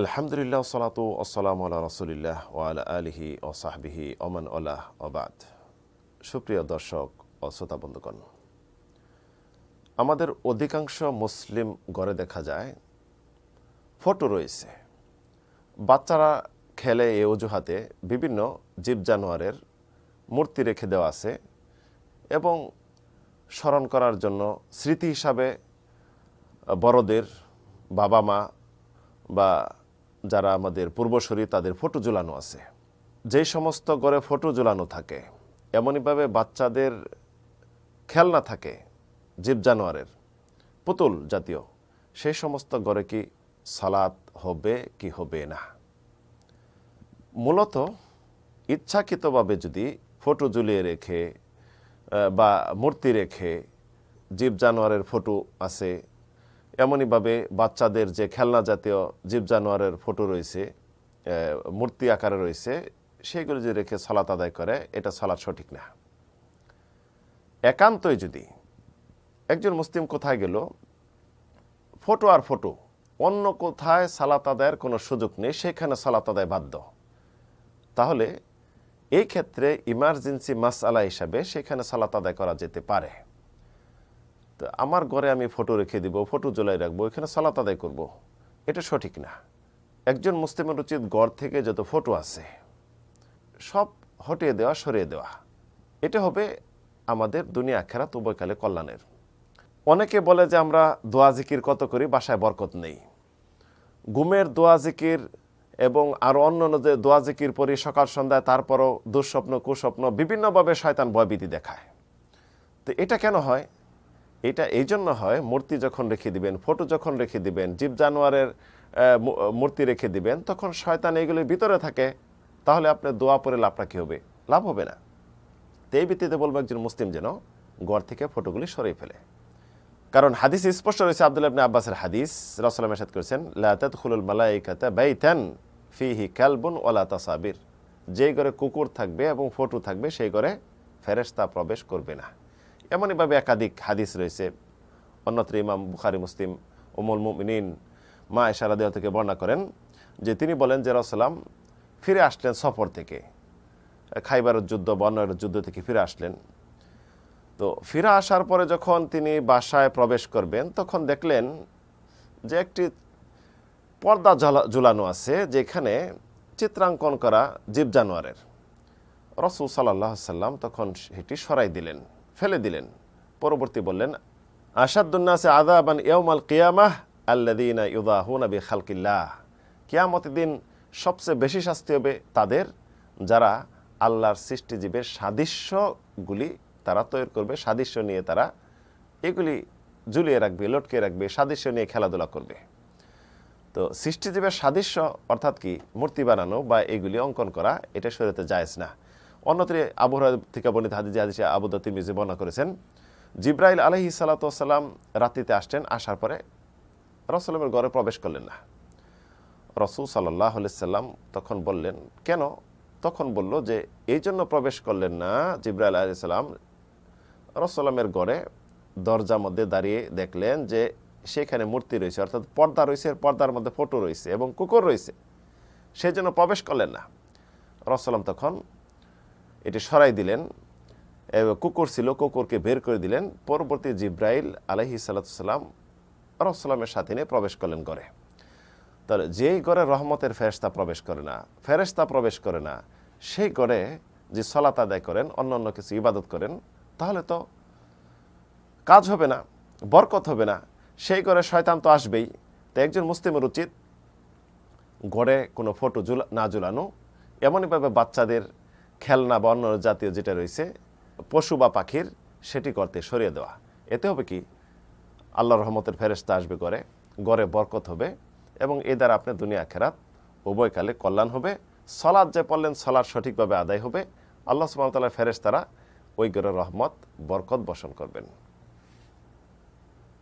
আলহামদুলিল্লাহ সালাতু আসসালাম আল্লাহ রসুলিল্লাহ ওয়াল আলিহি ও সাহবিহি ওমান ওলাহ ওবাদ সুপ্রিয় দর্শক ও শ্রোতা বন্ধুগণ, আমাদের অধিকাংশ মুসলিম ঘরে দেখা যায়, ফটো রয়েছে। বাচ্চারা খেলে এ অজুহাতে বিভিন্ন জীব জানোয়ারের মূর্তি রেখে দেওয়া আছে এবং স্মরণ করার জন্য স্মৃতি হিসাবে বড়দের বাবা মা বা যারা আমাদের পূর্বসরী তাদের ফটো ঝুলানো আছে। যেই সমস্ত ঘরে ফটো ঝুলানো থাকে, এমনইভাবে বাচ্চাদের খেলনা থাকে, জীব জানোয়ারের, পুতুল জাতীয় সেই সমস্ত ঘরে কি সালাত হবে, কি হবে না? মূলত ইচ্ছাকৃতভাবে যদি ফটো ঝুলিয়ে রেখে বা মূর্তি রেখে জীব জানোয়ারের ফটো আছে এমনইভাবে বাচ্চাদের যে খেলনা জাতীয় জীব জানোয়ারের ফটো রয়েছে মূর্তি আকারে রয়েছে, সেগুলো যদি রেখে সালাত আদায় করে, এটা সালাত সঠিক না। একান্তই যদি একজন মুসলিম কোথায় গেল, ফটো আর ফটো, অন্য কোথায় সালাত আদায়ের কোনো সুযোগ নেই, সেখানে সালাত আদায় বাধ্য। তাহলে এই ক্ষেত্রে ইমার্জেন্সি মাসআলা হিসাবে সেখানে সালাত আদায় করা যেতে পারে। তো আমার ঘরে আমি ফটো রেখে দিব, ফটো জ্বলাই রাখব, এখানে সালাত আদায় করব। এটা সঠিক না। একজন মুসলিমের উচিত ঘর থেকে যত ফটো আছে, সব হটিয়ে দেওয়া, সরিয়ে দেওয়া। এটা হবে আমাদের দুনিয়া আখেরাত, উভয়কালে কল্যাণের। অনেকে বলে যে আমরা দোয়া জিকির কত করি, বাসায় বরকত নেই। ঘুমের দোয়া জিকির এবং আরও অন্য অন্য যে দোয়া জিকির পরি সকাল, সন্ধ্যায়, তারপরও দুঃস্বপ্ন, কুস্বপ্ন, বিভিন্নভাবে শয়তান ভয়ভীতি দেখায়। তো এটা কেন হয়? এটা এই জন্য হয়, মূর্তি যখন রেখে দিবেন, ফটো যখন রেখে দিবেন, জীব জানোয়ারের মূর্তি রেখে দিবেন, তখন শয়তান এগুলির ভিতরে থাকে, তাহলে আপনি দোয়া পরে লাভটা কী হবে? লাভ হবে না। তো এই ভিত্তিতে বলব একজন মুসলিম যেন ঘর থেকে ফটোগুলি সরিয়ে ফেলে। কারণ হাদিস স্পষ্ট রয়েছে, আব্দুল্লাহ ইবনে আব্বাসের হাদিস রাসূলুল্লাহ মেশাদ করেছেন তাদখুলুল মালাইকাতা বাইতান ফিহি কালবুন ওয়ালা তাসাবির। যেই ঘরে কুকুর থাকবে এবং ফটো থাকবে, সেই ঘরে ফেরেশতা প্রবেশ করবে না। এমনইভাবে একাধিক হাদিস রয়েছে। অন্যত্র ইমাম বুখারি, মুসলিম উমুল মুমিনিন, মা ইশারা দেওয়া থেকে বর্ণনা করেন যে তিনি বলেন যে রসলাম ফিরে আসলেন সফর থেকে। খাইবারের যুদ্ধ বর্ণের যুদ্ধ থেকে ফিরে আসলেন। তো ফিরে আসার পরে যখন তিনি বাসায় প্রবেশ করবেন, তখন দেখলেন যে একটি পর্দা ঝালা- ঝুলানো আছে যেখানে চিত্রাঙ্কন করা জীব জানোয়ারের রসুল সাল্লাহ সাল্লাম তখন সেটি সরাই দিলেন। ফেলে দিলেন। পরবর্তী বললেন আসাদুন্নাসে আদাবান ইয়মাল কিয়ামাহ আল্লাদিনা ইউদাহুনা বি খালকিল্লাহ কিয়ামতের দিন সবচেয়ে বেশি শাস্তি হবে তাদের, যারা আল্লাহর সৃষ্টিজীবের সাদৃশ্যগুলি তারা তৈরি করবে, সাদৃশ্য নিয়ে তারা এগুলি ঝুলিয়ে রাখবে, লটকে রাখবে, সাদৃশ্য নিয়ে খেলাধুলা করবে। তো সৃষ্টিজীবের সাদৃশ্য অর্থাৎ কি, মূর্তি বানানো বা এগুলি অঙ্কন করা, এটা শরীয়তে জায়েজ না। অন্যত্রে আবহাওয়া থেকে বর্ণিত হাদিজে হাদিসে আবুদতি মিজে বর্ণনা করেছেন, জিব্রাইল আলহি সালাতাম রাত্রিতে আসছেন আসার পরে রসলামের ঘরে প্রবেশ করলেন না। রসুল সাল্লাহ সাল্লাম তখন বললেন, কেন? তখন বলল যে, এই জন্য প্রবেশ করলেন না। জিব্রাইল আলি সাল্লাম রসলামের ঘরে দরজার মধ্যে দাঁড়িয়ে দেখলেন যে, সেখানে মূর্তি রয়েছে, অর্থাৎ পর্দা রয়েছে পর্দার মধ্যে ফটো রয়েছে এবং কুকুর রয়েছে। সেই জন্য প্রবেশ করলেন না। রসলাম তখন এটি সরাই দিলেন কুকুর ছিল, কুকুরকে বের করে দিলেন। পরবর্তী জিব্রাইল আলহি সাল্লাম রসলামের সাথে নিয়ে প্রবেশ করলেন ঘরে। তাহলে যেই ঘরে রহমতের ফেরেস্তা প্রবেশ করে না ফেরেস্তা প্রবেশ করে না, সেই ঘরে যে সলাত আদায় করেন অন্য অন্য কিছু ইবাদত করেন, তাহলে তো কাজ হবে না, বরকত হবে না। সেই ঘরে শয়তান তো আসবেই। তো একজন মুসলিমের উচিত ঘরে কোনো ফটো ঝুলা না ঝুলানো এমনইভাবে বাচ্চাদের খেলনা বা অন্য জাতীয় যেটা রয়েছে, পশু বা পাখির সেটি করতে সরিয়ে দেওয়া। এতে হবে কি আল্লাহ রহমতের ফেরেস্তা আসবে করে গড়ে বরকত হবে এবং এ দ্বারা আপনার দুনিয়া খেরাত উভয়কালে কল্যাণ হবে। সলাদ যে পড়লেন সলাদ সঠিকভাবে আদায় হবে। আল্লাহ সুবাহতাল্লাহ ফেরেস্তারা ওই গড়ে রহমত, বরকত বসন করবেন।